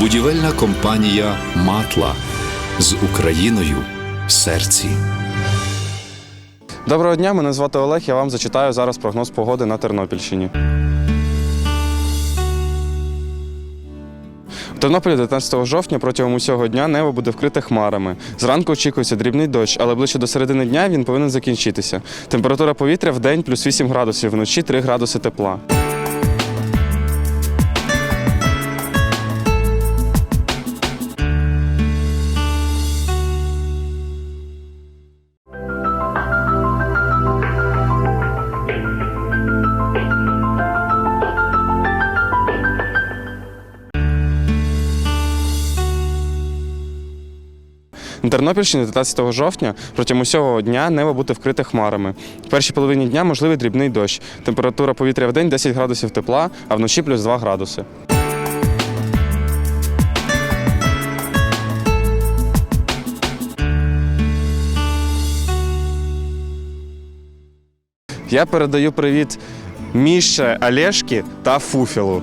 Будівельна компанія Матла з Україною в серці. Доброго дня, мене звати Олег. Я вам зачитаю зараз прогноз погоди на Тернопільщині. Тернополі 19 жовтня протягом усього дня небо буде вкрите хмарами. Зранку очікується дрібний дощ, але ближче до середини дня він повинен закінчитися. Температура повітря в день плюс 8 градусів, вночі 3 градуси тепла. На Тернопільщині 19 жовтня протягом усього дня небо буде вкрите хмарами. В першій половині дня можливий дрібний дощ. Температура повітря в день 10 градусів тепла, а вночі плюс 2 градуси. Я передаю привіт Міше, Олешки та Фуфілу.